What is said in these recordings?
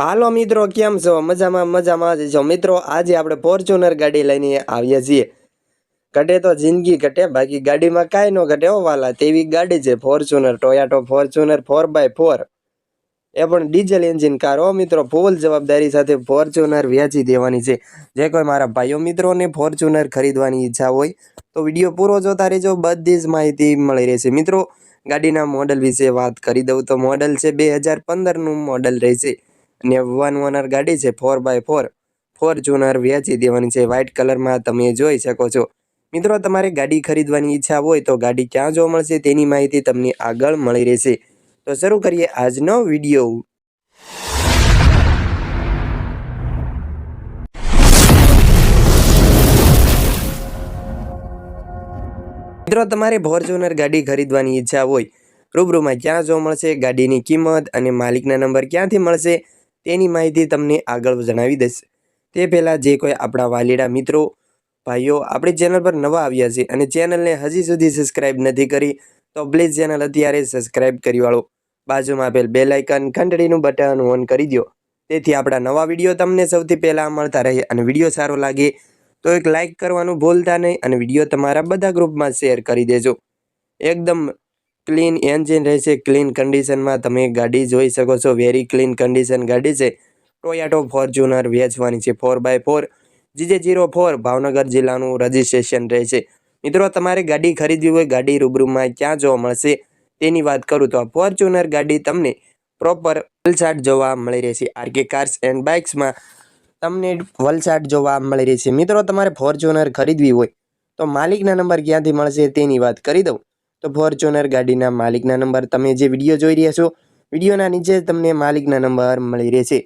હાલો મિત્રો, કેમ છો? મજામાં મજામાં જ છો. મિત્રો, આજે આપણે ફોર્ચ્યુનર ગાડી લઈને આવીએ છીએ. ઘટે તો જિંદગી ઘટે, બાકી ગાડીમાં કાંઈ ન ઘટે વાલા. તેવી ગાડી છે Fortuner Toyota Fortuner four by four એ પણ ડીઝલ એન્જિન કાર હો મિત્રો, ફૂલ જવાબદારી સાથે ફોર્ચ્યુનર વેચી દેવાની છે. જે કોઈ મારા ભાઈઓ મિત્રોને ફોર્ચ્યુનર ખરીદવાની ઈચ્છા હોય, તો વીડિયો પૂરો જોતા રહેજો. બધી જ માહિતી મળી રહેશે. મિત્રો, ગાડીના મોડલ વિશે વાત કરી દઉં તો મોડલ છે બે હજાર પંદરનું મોડલ રહેશે. અને વન ઓનર ગાડી છે ફોર બાય ફોર ફોર્ચ્યુનર વેચી દેવાની છે વ્હાઇટ કલરમાં તમે જોઈ શકો છો. મિત્રો, તમારે ગાડી ખરીદવાની ઈચ્છા હોય તો ગાડી ક્યાં જોવા મળશે તેની માહિતી તમને આગળ મળી રહેશે. તો શરૂ કરીએ આજનો વીડિયો. મિત્રો, તમારે ફોર્ચ્યુનર ગાડી ખરીદવાની ઈચ્છા હોય, રૂબરૂમાં ક્યાં જોવા મળશે, ગાડીની કિંમત અને માલિકના નંબર ક્યાંથી મળશે તેની માહિતી તમને આગળ જણાવી દઈશ. તે પહેલાં જે કોઈ આપણા વાલીડા મિત્રો, ભાઈઓ આપણી ચેનલ પર નવા આવ્યા છે અને ચેનલને હજી સુધી સબસ્ક્રાઇબ નથી કરી, તો પ્લીઝ ચેનલ અત્યારે સબસ્ક્રાઇબ કરી વાળો. બાજુમાં આપેલ બે લાઇકન ઘંટડીનું બટન ઓન કરી દો તેથી આપણા નવા વીડિયો તમને સૌથી પહેલાં મળતા રહે અને વીડિયો સારો લાગે, તો એક લાઇક કરવાનું ભૂલતા નહીં અને વીડિયો તમારા બધા ગ્રુપમાં શેર કરી દેજો. એકદમ ક્લીન એન્જિન રહેશે ક્લીન કન્ડિશનમાં તમે ગાડી જોઈ શકો છો વેરી ક્લીન કન્ડિશન ગાડી છે. ટોયાટો ફોર્ચ્યુનર વેચવાની છે four by four GJ zero four Bhavnagar જિલ્લાનું રજિસ્ટ્રેશન રહેશે. મિત્રો, તમારે ગાડી ખરીદવી હોય, ગાડી રૂબરૂમાં ક્યાં જોવા મળશે તેની વાત કરું તો આ ફોર્ચ્યુનર ગાડી તમને પ્રોપર વલસાડ જોવા મળી રહેશે. આરકે કાર્સ એન્ડ બાઇક્સમાં તમને વલસાડ જોવા મળી રહેશે. મિત્રો, તમારે ફોર્ચ્યુનર ખરીદવી હોય તો માલિકના નંબર ક્યાંથી મળશે તેની વાત કરી દઉં. તો ફોર્ચ્યુનર ગાડીના માલિકના નંબર તમે જે વીડિયો જોઈ રહ્યા છો, વિડીયોના નીચે તમને માલિકના નંબર મળી રહેશે.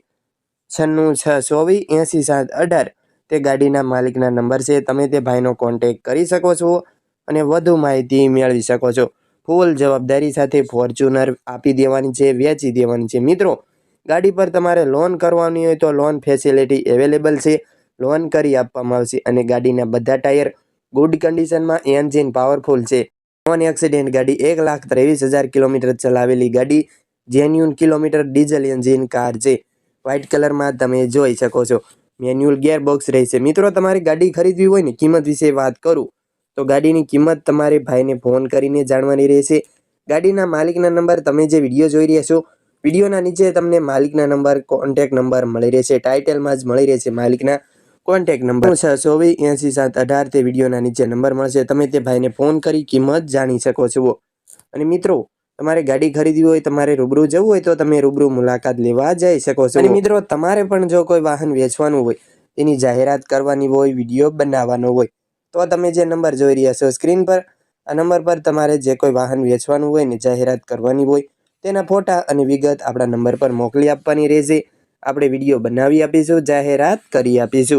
છન્નું છ ચોવીસ એંસી સાત અઢાર તે ગાડીના માલિકના નંબર છે, તમે તે ભાઈનો કોન્ટેક કરી શકો છો અને વધુ માહિતી મેળવી શકો છો. ફૂલ જવાબદારી સાથે ફોર્ચ્યુનર આપી દેવાની છે, વેચી દેવાની છે. મિત્રો, ગાડી પર તમારે લોન કરવાની હોય તો લોન ફેસિલિટી અવેલેબલ છે લોન કરી આપવામાં આવશે અને ગાડીના બધા ટાયર ગુડ કન્ડિશનમાં એન્જિન પાવરફુલ છે. નોન એક્સિડેન્ટ ગાડી એક લાખ ત્રેવીસ હજાર કિલોમીટર ચલાવેલી ગાડી genuine kilometre diesel engine car છે. વ્હાઇટ કલરમાં તમે જોઈ શકો છો. મેન્યુઅલ ગેરબોક્સ રહેશે. મિત્રો, તમારી ગાડી ખરીદવી હોય ને કિંમત વિશે વાત કરું, તો ગાડીની કિંમત તમારે ભાઈને ફોન કરીને જાણવાની રહેશે. ગાડીના માલિકના નંબર તમે જે વીડિયો જોઈ રહ્યા છો વિડીયોના નીચે તમને માલિકના નંબર કોન્ટેક નંબર મળી રહેશે. ટાઇટલમાં જ મળી રહેશે માલિકના. કોન્ટેક નંબર છ ચોવીસ એંસી સાત અઢાર તે વિડીયોના નીચે નંબર મળશે. તમે તે ભાઈને ફોન કરી કિંમત જાણી શકો છો. અને મિત્રો તમારે ગાડી ખરીદવી હોય તમારે રૂબરૂ જવું હોય તો તમે રૂબરૂ મુલાકાત લેવા જઈ શકો છો. અને મિત્રો તમારે પણ જો કોઈ વાહન વેચવાનું હોય તેની જાહેરાત કરવાની હોય વીડિયો બનાવવાનો હોય તો તમે જે નંબર જોઈ રહ્યા છો સ્ક્રીન પર આ નંબર પર તમારે જે કોઈ વાહન વેચવાનું હોય ને જાહેરાત કરવાની હોય તેના ફોટા અને વિગત આપણા નંબર પર મોકલી આપવાની રહેશે. આપણે વીડિયો બનાવી આપીશું જાહેરાત કરી આપીશું.